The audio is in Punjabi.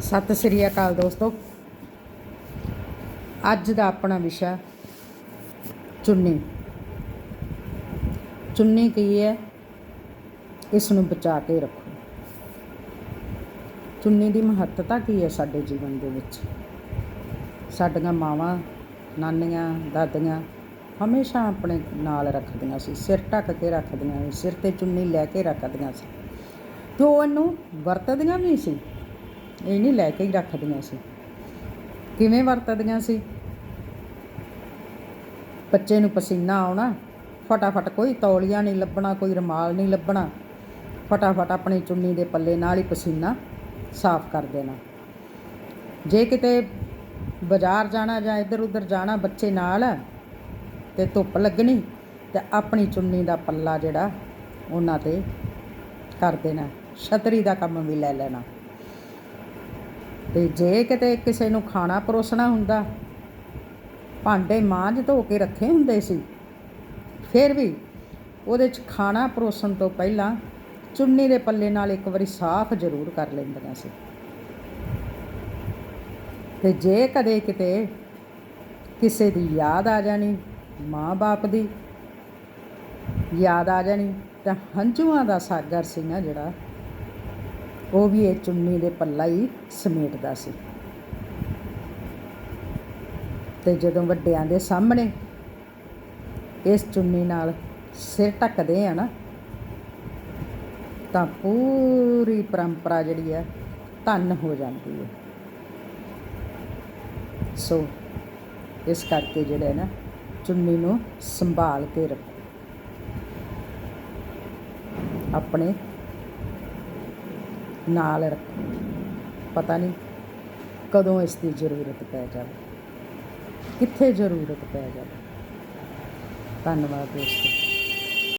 ਸਤਿ ਸ੍ਰੀ ਅਕਾਲ ਦੋਸਤੋ। ਅੱਜ ਦਾ ਆਪਣਾ ਵਿਸ਼ਾ ਚੁੰਨੀ। ਚੁੰਨੀ ਕੀ ਹੈ? ਇਸ ਨੂੰ ਬਚਾ ਕੇ ਰੱਖੋ। ਚੁੰਨੀ ਦੀ ਮਹੱਤਤਾ ਕੀ ਹੈ ਸਾਡੇ ਜੀਵਨ ਦੇ ਵਿੱਚ? ਸਾਡੀਆਂ ਮਾਵਾਂ, ਨਾਨੀਆਂ, ਦਾਦੀਆਂ ਹਮੇਸ਼ਾ ਆਪਣੇ ਨਾਲ ਰੱਖਦੀਆਂ ਸੀ, ਸਿਰ ਢੱਕ ਕੇ ਰੱਖਦੀਆਂ ਸੀ, ਸਿਰ ਤੇ ਚੁੰਨੀ ਲੈ ਕੇ ਰੱਖਦੀਆਂ ਸੀ। ਤੇ ਉਹ ਇਹਨੂੰ ਵਰਤਦੀਆਂ ਵੀ ਸੀ। ਇਹ ਨਹੀਂ ਲੈ ਕੇ ਹੀ ਰੱਖਦੀਆਂ ਸੀ। ਕਿਵੇਂ ਵਰਤਦੀਆਂ ਸੀ? ਬੱਚੇ ਨੂੰ ਪਸੀਨਾ ਆਉਣਾ, ਫਟਾਫਟ ਕੋਈ ਤੌਲੀਆ ਨਹੀਂ ਲੱਭਣਾ, ਕੋਈ ਰਮਾਲ ਨਹੀਂ ਲੱਭਣਾ, ਫਟਾਫਟ ਆਪਣੀ ਚੁੰਨੀ ਦੇ ਪੱਲੇ ਨਾਲ ਹੀ ਪਸੀਨਾ ਸਾਫ਼ ਕਰ ਦੇਣਾ। ਜੇ ਕਿਤੇ ਬਾਜ਼ਾਰ ਜਾਣਾ ਜਾਂ ਇੱਧਰ ਉੱਧਰ ਜਾਣਾ ਬੱਚੇ ਨਾਲ ਤੇ ਧੁੱਪ ਲੱਗਣੀ ਤੇ ਆਪਣੀ ਚੁੰਨੀ ਦਾ ਪੱਲਾ ਜਿਹੜਾ ਉਹਨਾਂ ਤੇ ਕਰ ਦੇਣਾ, ਛਤਰੀ ਦਾ ਕੰਮ ਵੀ ਲੈ ਲੈਣਾ। ਤੇ ਜੇ ਕਿਤੇ ਕਿਸੇ ਨੂੰ ਖਾਣਾ ਪਰੋਸਣਾ ਹੁੰਦਾ, ਭਾਂਡੇ ਮਾਂਜ ਧੋ ਕੇ ਰੱਖੇ ਹੁੰਦੇ ਸੀ, ਫਿਰ ਵੀ ਉਹਦੇ 'ਚ ਖਾਣਾ ਪਰੋਸਣ ਤੋਂ ਪਹਿਲਾਂ ਚੁੰਨੀ ਦੇ ਪੱਲੇ ਨਾਲ ਇੱਕ ਵਾਰੀ ਸਾਫ਼ ਜ਼ਰੂਰ ਕਰ ਲੈਂਦੀਆਂ ਸੀ। ਤੇ ਜੇ ਕਦੇ ਕਿਤੇ ਕਿਸੇ ਦੀ ਯਾਦ ਆ ਜਾਣੀ, ਮਾਂ-ਬਾਪ ਦੀ ਯਾਦ ਆ ਜਾਣੀ, ਤਾਂ ਹੰਝੂਆਂ ਦਾ ਸਾਗਰ ਸੀ ਨਾ ਜਿਹੜਾ ਉਹ ਵੀ ਇਹ ਚੁੰਨੀ ਦੇ ਪੱਲਾ ਹੀ ਸਮੇਟਦਾ ਸੀ। ਤੇ ਜਦੋਂ ਵੱਡਿਆਂ ਦੇ ਸਾਹਮਣੇ ਇਸ ਚੁੰਨੀ ਨਾਲ ਸਿਰ ਢੱਕਦੇ ਆ ਨਾ, ਤਾਂ ਪੂਰੀ ਪਰੰਪਰਾ ਜਿਹੜੀ ਹੈ ਧੰਨ ਹੋ ਜਾਂਦੀ ਹੈ। ਸੋ ਇਸ ਕਰਕੇ ਜਿਹੜੇ ਨਾ, ਚੁੰਨੀ ਨੂੰ ਸੰਭਾਲ ਕੇ ਰੱਖੋ। ਆਪਣੇ ਨਾਲ ਰੱਖੋ। ਪਤਾ ਨਹੀਂ ਕਦੋਂ ਇਸ ਦੀ ਜ਼ਰੂਰਤ ਪੈ ਜਾਵੇ। ਕਿੱਥੇ ਜ਼ਰੂਰਤ ਪੈ ਜਾਵੇ। ਧੰਨਵਾਦ ਦੋਸਤੋ।